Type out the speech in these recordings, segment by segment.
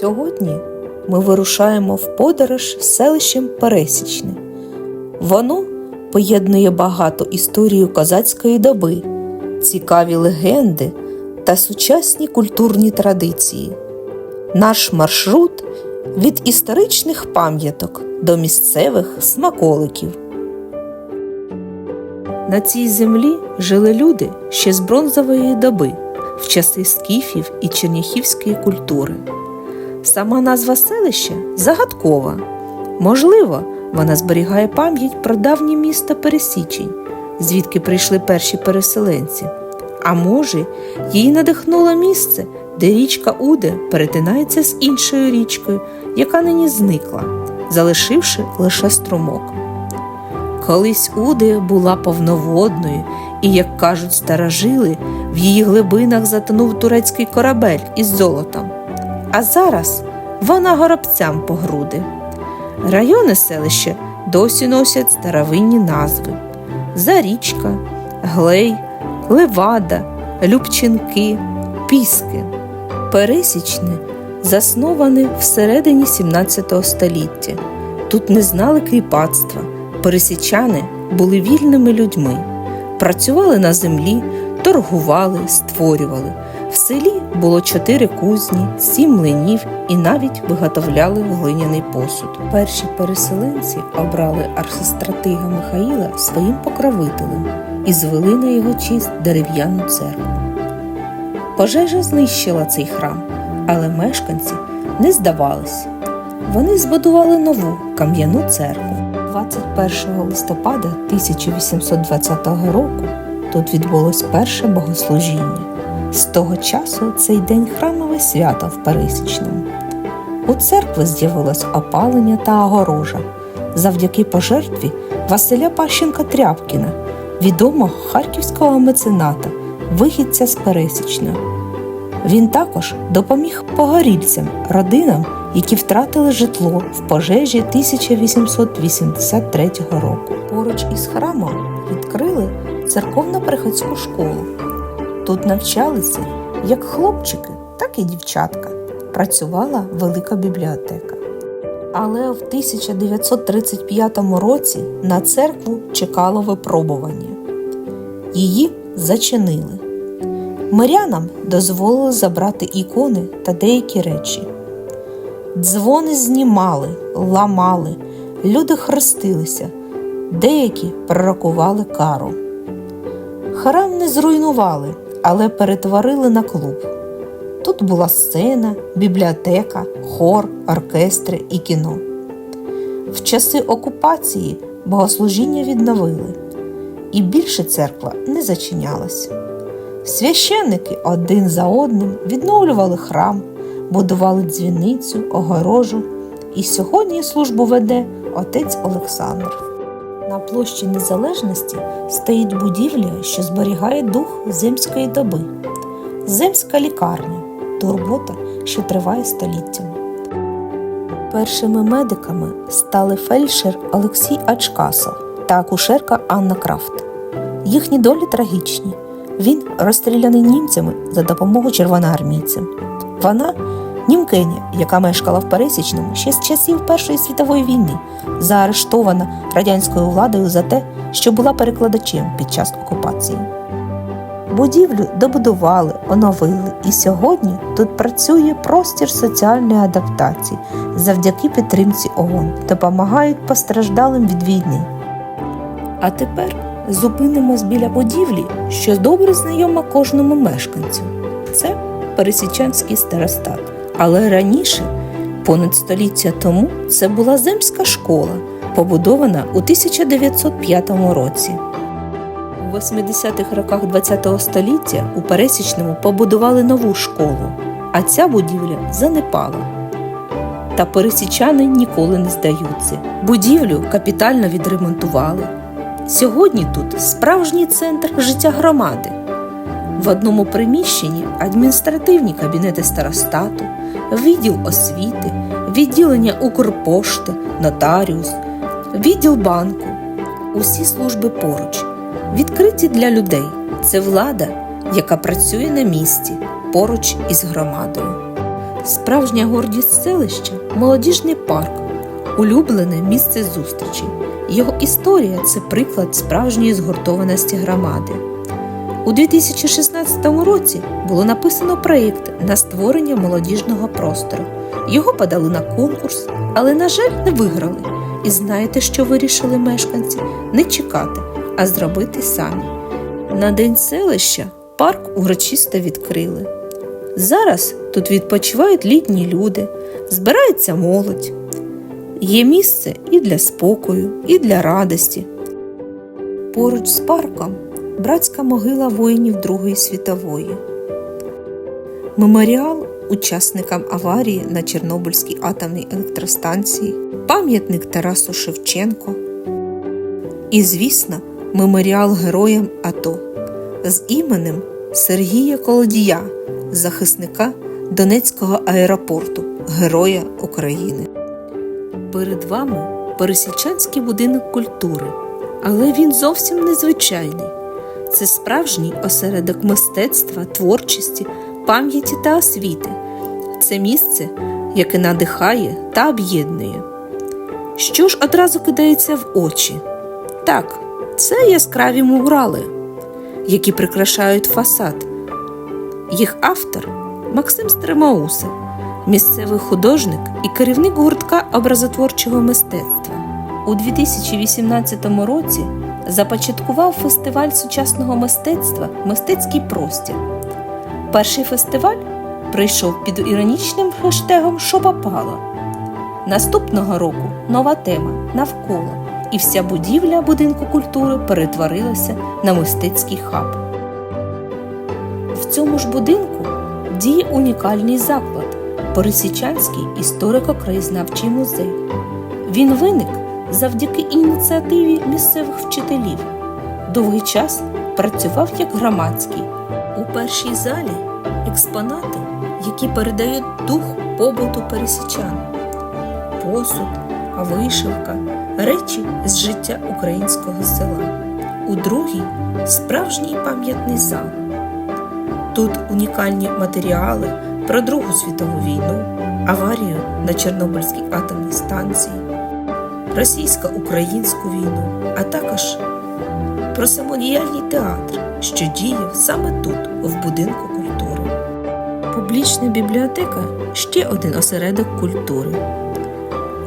Сьогодні ми вирушаємо в подорож селищем Пересічне. Воно поєднує багато історію козацької доби, цікаві легенди та сучасні культурні традиції. Наш маршрут від історичних пам'яток до місцевих смаколиків. На цій землі жили люди ще з бронзової доби, в часи скіфів і черняхівської культури. Сама назва селища загадкова. Можливо, вона зберігає пам'ять про давнє місто Пересічень, звідки прийшли перші переселенці. А може, її надихнуло місце, де річка Уде перетинається з іншою річкою, яка нині зникла, залишивши лише струмок. Колись Уде була повноводною, і, як кажуть старожили, в її глибинах затонув турецький корабель із золотом. А зараз вона горобцям по груди. Райони селища досі носять старовинні назви: Зарічка, Глей, Левада, Любчинки, Піски. Пересічне засноване всередині 17 століття. Тут не знали кріпацтва. Пересічани були вільними людьми, працювали на землі, торгували, створювали. В селі було чотири кузні, сім млинів і навіть виготовляли глиняний посуд. Перші переселенці обрали архистратига Михаїла своїм покровителем і звели на його честь дерев'яну церкву. Пожежа знищила цей храм, але мешканці не здавались. Вони збудували нову кам'яну церкву. 21 листопада 1820 року тут відбулось перше богослужіння. З того часу цей день храмове свято в Пересічному. У церкви з'явилось опалення та огорожа завдяки пожертві Василя Пащенка Тряпкіна, відомого харківського мецената, вихідця з Пересічна. Він також допоміг погорільцям, родинам, які втратили житло в пожежі 1883 року. Поруч із храмом відкрили церковно-приходську школу. Тут навчалися як хлопчики, так і дівчатка. Працювала велика бібліотека. Але в 1935 році на церкву чекало випробування. Її зачинили. Мирянам дозволили забрати ікони та деякі речі. Дзвони знімали, ламали, люди хрестилися, деякі пророкували кару. Храм не зруйнували, але перетворили на клуб. Тут була сцена, бібліотека, хор, оркестри і кіно. В часи окупації богослужіння відновили, і більше церква не зачинялась. Священники один за одним відновлювали храм, будували дзвіницю, огорожу, і сьогодні службу веде отець Олександр. На площі Незалежності стоїть будівля, що зберігає дух земської доби. Земська лікарня турбота, що триває століттями. Першими медиками стали фельдшер Олексій Ачкасов та акушерка Анна Крафт. Їхні долі трагічні. Він розстріляний німцями за допомогою червоноармійцям. Вона німкеня, яка мешкала в Пересічному ще з часів Першої світової війни, заарештована радянською владою за те, що була перекладачем під час окупації. Будівлю добудували, оновили, і сьогодні тут працює простір соціальної адаптації завдяки підтримці ООН, допомагають постраждалим від війни. А тепер зупинимось біля будівлі, що добре знайома кожному мешканцю. Це Пересічанський старостат. Але раніше, понад століття тому, це була земська школа, побудована у 1905 році. У 80-х роках ХХ століття у Пересічному побудували нову школу, а ця будівля занепала. Та пересічани ніколи не здаються. Будівлю капітально відремонтували. Сьогодні тут справжній центр життя громади. В одному приміщенні адміністративні кабінети старостату, відділ освіти, відділення Укрпошти, нотаріус, відділ банку. Усі служби поруч, відкриті для людей. Це влада, яка працює на місці поруч із громадою. Справжня гордість селища молодіжний парк, улюблене місце зустрічі. Його історія це приклад справжньої згуртованості громади. У 2016 році було написано проєкт на створення молодіжного простору. Його подали на конкурс, але, на жаль, не виграли. І знаєте, що вирішили мешканці? Не чекати, а зробити самі. На день селища парк урочисто відкрили. Зараз тут відпочивають літні люди, збирається молодь. Є місце і для спокою, і для радості. Поруч з парком братська могила воїнів Другої світової. Меморіал учасникам аварії на Чорнобильській атомній електростанції, пам'ятник Тарасу Шевченко. І, звісно, меморіал героям АТО з іменем Сергія Колодія, захисника Донецького аеропорту, Героя України. Перед вами Пересічанський будинок культури, але він зовсім незвичайний. Це справжній осередок мистецтва, творчості, пам'яті та освіти. Це місце, яке надихає та об'єднує. Що ж одразу кидається в очі? Так, це яскраві мурали, які прикрашають фасад. Їх автор Максим Стремоуса, місцевий художник і керівник гуртка образотворчого мистецтва. У 2018 році започаткував фестиваль сучасного мистецтва Мистецький простір. Перший фестиваль прийшов під іронічним хештегом «Що попало». Наступного року нова тема навколо, і вся будівля будинку культури перетворилася на мистецький хаб. В цьому ж будинку діє унікальний заклад Пересічанський історико-краєзнавчий музей. Він виник завдяки ініціативі місцевих вчителів. Довгий час працював як громадський. У першій залі експонати, які передають дух побуту пересічан, посуд, вишивка, речі з життя українського села. У другій справжній пам'ятний зал. Тут унікальні матеріали про Другу світову війну, аварію на Чорнобильській атомній станції, російсько-українську війну, а також про самодіяльний театр, що діяв саме тут, в будинку культури. Публічна бібліотека ще один осередок культури.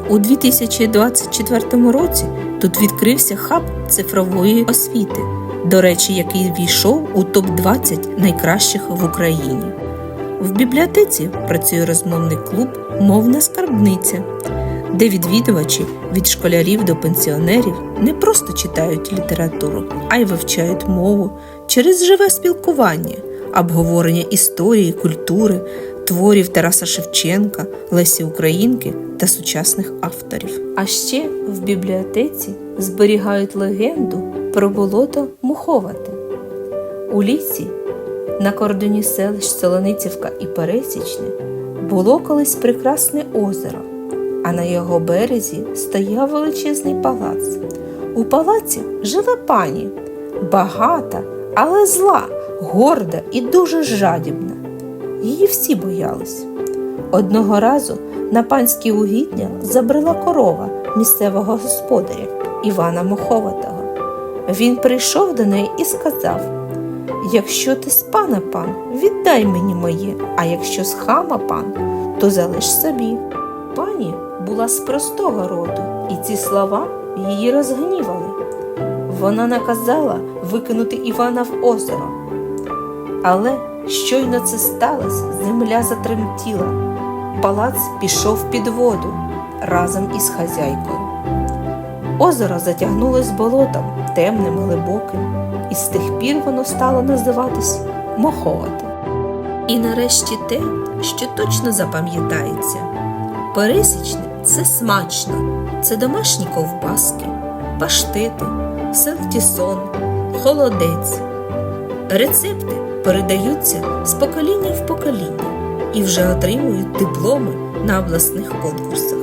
У 2024 році тут відкрився хаб цифрової освіти, до речі, який війшов у топ-20 найкращих в Україні. В бібліотеці працює розмовний клуб Мовна скарбниця, де відвідувачі від школярів до пенсіонерів не просто читають літературу, а й вивчають мову через живе спілкування, обговорення історії, культури, творів Тараса Шевченка, Лесі Українки та сучасних авторів. А ще в бібліотеці зберігають легенду про болото Муховате. У лісі на кордоні селищ Солоницівка і Пересічне було колись прекрасне озеро, а на його березі стояв величезний палац. У палаці жила пані, багата, але зла, горда і дуже жадібна. Її всі боялись. Одного разу на панські угіддя забрела корова місцевого господаря Івана Моховатого. Він прийшов до неї і сказав: Якщо ти з пана пан, віддай мені моє, а якщо з хама пан, то залиш собі. Була з простого роду, і ці слова її розгнівали. Вона наказала викинути Івана в озеро. Але щойно це сталося, земля затремтіла. Палац пішов під воду разом із хазяйкою. Озеро затягнулось болотом, темним, глибоким, і з тих пір воно стало називатись Моховате. І нарешті те, що точно запам'ятається. Пересічне це смачно, це домашні ковбаски, паштети, селтісон, холодець. Рецепти передаються з покоління в покоління і вже отримують дипломи на обласних конкурсах.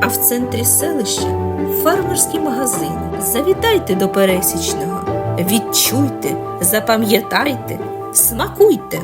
А в центрі селища фермерські магазини. Завітайте до пересічного, відчуйте, запам'ятайте, смакуйте.